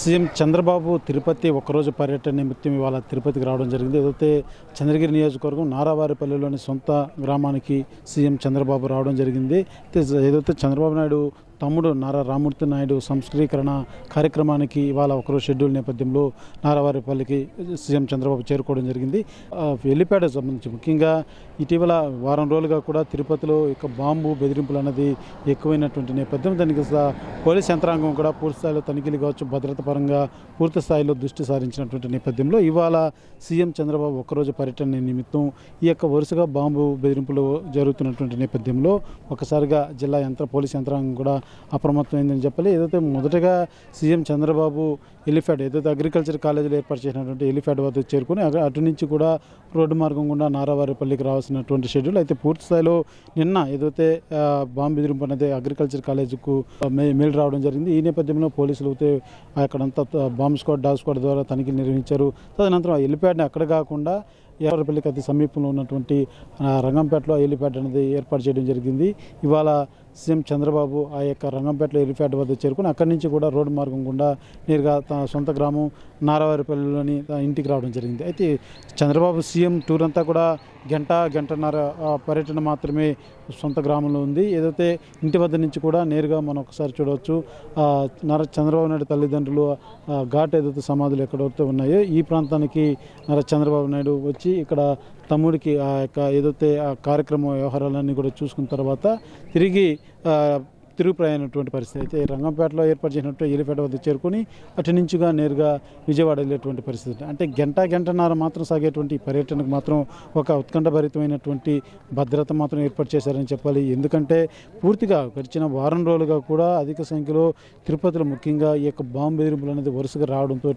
CM Chandrababu Tirupati ఒకరోజు పర్యటన నిమిత్తం ఇవాళ తిరుపతికి రావడం జరిగింది. ఏదైతే చంద్రగిరి నియోజకవర్గం నారావారిపల్లిలోని సొంత గ్రామానికి సీఎం చంద్రబాబు రావడం జరిగింది. ఏదైతే చంద్రబాబు నాయుడు తమ్ముడు నారా రామూర్తి నాయుడు సంస్కరీకరణ కార్యక్రమానికి ఇవాళ ఒకరోజు షెడ్యూల్ నేపథ్యంలో నారావారిపల్లికి సీఎం చంద్రబాబు చేరుకోవడం జరిగింది. ఆ, సంబంధించి ముఖ్యంగా ఇటీవల వారం రోజులుగా కూడా తిరుపతిలో ఇక బాంబు బెదిరింపులు అనేది ఎక్కువైనటువంటి నేపథ్యం. దానికి పోలీస్ యంత్రాంగం కూడా పూర్తి స్థాయిలో తనిఖీలు కావచ్చు భద్రత పరంగా పూర్తి స్థాయిలో దృష్టి సారించినటువంటి నేపథ్యంలో ఇవాళ సీఎం చంద్రబాబు ఒక్కరోజు పర్యటన నిమిత్తం ఈ యొక్క వరుసగా బాంబు బెదిరింపులు జరుగుతున్నటువంటి నేపథ్యంలో ఒకసారిగా జిల్లా యంత్ర పోలీస్ యంత్రాంగం కూడా అప్రమత్తమైందని చెప్పాలి. ఏదైతే మొదటగా సీఎం చంద్రబాబు ఎలిఫాడ్ ఏదైతే అగ్రికల్చర్ కాలేజీలో ఏర్పాటు చేసినటువంటి ఎలిఫాడ్ వద్ద చేరుకుని అటు నుంచి కూడా రోడ్డు మార్గం గుండా నారావారిపల్లికి రావాల్సినటువంటి షెడ్యూల్ అయితే పూర్తి స్థాయిలో నిన్న ఏదైతే బాంబు ఎదురింపు అనేది అగ్రికల్చర్ కాలేజీకు మే మెయిల్ రావడం జరిగింది. ఈ నేపథ్యంలో పోలీసులు అయితే అక్కడంతా bomb bomb squad dog squad ద్వారా తనిఖీలు నిర్వహించారు. తదనంతరం ఆ ఎలిప్యాడ్ని అక్కడ కాకుండా ఎర్రపల్లికి అతి సమీపంలో ఉన్నటువంటి రంగంపేటలో ఆ అనేది ఏర్పాటు చేయడం జరిగింది. ఇవాళ సీఎం చంద్రబాబు ఆ యొక్క రంగంపేటలో ఎలిఫ్యాట్ వద్ద చేరుకుని అక్కడి నుంచి కూడా రోడ్డు మార్గం గుండా నేరుగా తన సొంత గ్రామం నారావారిపల్లిలోని తన ఇంటికి రావడం జరిగింది. అయితే చంద్రబాబు సీఎం టూర్ అంతా కూడా గంట గంటన్నర ఆ, పర్యటన మాత్రమే సొంత గ్రామంలో ఉంది. ఏదైతే ఇంటి వద్ద నుంచి కూడా నేరుగా మనం ఒకసారి చూడవచ్చు నర చంద్రబాబు నాయుడు తల్లిదండ్రులు ఘాట్ ఏదైతే సమాధులు ఎక్కడైతే ఉన్నాయో ఈ ప్రాంతానికి నర చంద్రబాబు నాయుడు వచ్చి ఇక్కడ తమ్ముడికి ఆ యొక్క ఏదైతే ఆ కార్యక్రమ వ్యవహారాలన్నీ కూడా చూసుకున్న తర్వాత తిరిగి తిరుగుప్రాయమైనటువంటి పరిస్థితి అయితే రంగంపేటలో ఏర్పాటు చేసినట్టు ఏలిపేట వద్ద చేరుకొని అటు నుంచిగా నేరుగా విజయవాడ వెళ్ళేటువంటి పరిస్థితి అంటే గంట గంటన్నర మాత్రం సాగేటువంటి పర్యటనకు మాత్రం ఒక ఉత్కంఠభరితమైనటువంటి భద్రత మాత్రం ఏర్పాటు చేశారని చెప్పాలి. ఎందుకంటే పూర్తిగా గడిచిన వారం రోజులుగా కూడా అధిక సంఖ్యలో తిరుపతిలో ముఖ్యంగా ఈ యొక్క బాంబు బెదిరింపులు అనేది వరుసగా రావడంతో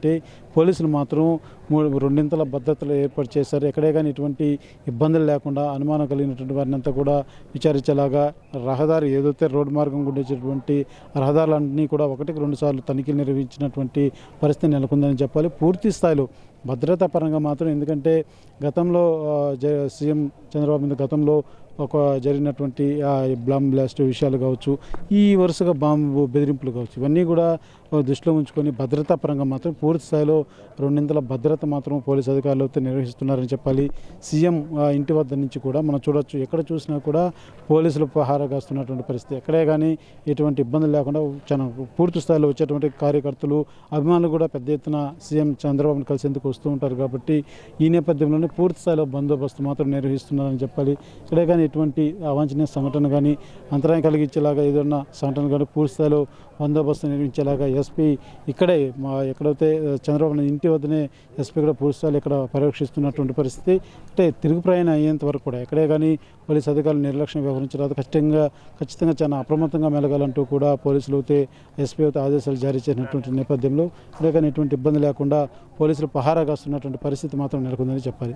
పోలీసులు మాత్రం మూడు రెండింతల భద్రతలు ఏర్పాటు చేశారు. ఎక్కడే కానీ ఎటువంటి ఇబ్బందులు లేకుండా అనుమానం కలిగినటువంటి వారిని అంతా కూడా విచారించేలాగా రహదారి ఏదైతే రోడ్డు మార్గం గుండా వచ్చేటువంటి రహదారులన్నీ కూడా ఒకటికి రెండు సార్లు తనిఖీలు నిర్వహించినటువంటి పరిస్థితి నెలకొందని చెప్పాలి. పూర్తి స్థాయిలో భద్రతా పరంగా మాత్రం ఎందుకంటే గతంలో జ సీఎం చంద్రబాబు మీద గతంలో ఒక జరిగినటువంటి బ్లామ్ బ్లాస్ట్ విషయాలు కావచ్చు ఈ వరుసగా బాంబు బెదిరింపులు కావచ్చు ఇవన్నీ కూడా దృష్టిలో ఉంచుకొని భద్రతా పరంగా మాత్రం పూర్తి స్థాయిలో రెండింతల భద్రత మాత్రం పోలీసు అధికారులు అయితే నిర్వహిస్తున్నారని చెప్పాలి. సీఎం ఇంటి వద్ద నుంచి కూడా మనం చూడొచ్చు. ఎక్కడ చూసినా కూడా పోలీసులు పహారగాస్తున్నటువంటి పరిస్థితి ఎక్కడే కానీ ఎటువంటి ఇబ్బందులు లేకుండా చాలా పూర్తి స్థాయిలో వచ్చేటువంటి కార్యకర్తలు అభిమానులు కూడా పెద్ద ఎత్తున సీఎం చంద్రబాబును కలిసేందుకు వస్తూ ఉంటారు కాబట్టి ఈ నేపథ్యంలోనే పూర్తి స్థాయిలో బందోబస్తు మాత్రం నిర్వహిస్తున్నారని చెప్పాలి. ఇక్కడే కానీ ఎటువంటి అవాంఛనీయ సంఘటన కానీ అంతరాయం కలిగించేలాగా ఏదైనా సంఘటన కానీ పూర్తి స్థాయిలో బందోబస్తు నిర్వహించేలాగా ఎస్పీ ఇక్కడే మా ఎక్కడైతే చంద్రబాబు ఇంటి వద్దనే ఎస్పీ కూడా పూర్తి స్థాయిలో ఇక్కడ పర్యవేక్షిస్తున్నటువంటి పరిస్థితి. అంటే తిరుగు ప్రయాణం అయ్యేంత వరకు కూడా ఎక్కడే కానీ పోలీస్ అధికారులు నిర్లక్ష్యం వ్యవహరించరాదు ఖచ్చితంగా ఖచ్చితంగా చాలా అప్రమత్తంగా మెలగాలంటూ కూడా పోలీసులు అయితే ఎస్పీ అయితే ఆదేశాలు జారీ చేసినటువంటి నేపథ్యంలో. ఇక్కడే కానీ ఎటువంటి ఇబ్బంది లేకుండా పోలీసులు పహారా కాస్తున్నటువంటి పరిస్థితి మాత్రం నెలకొందని చెప్పాలి.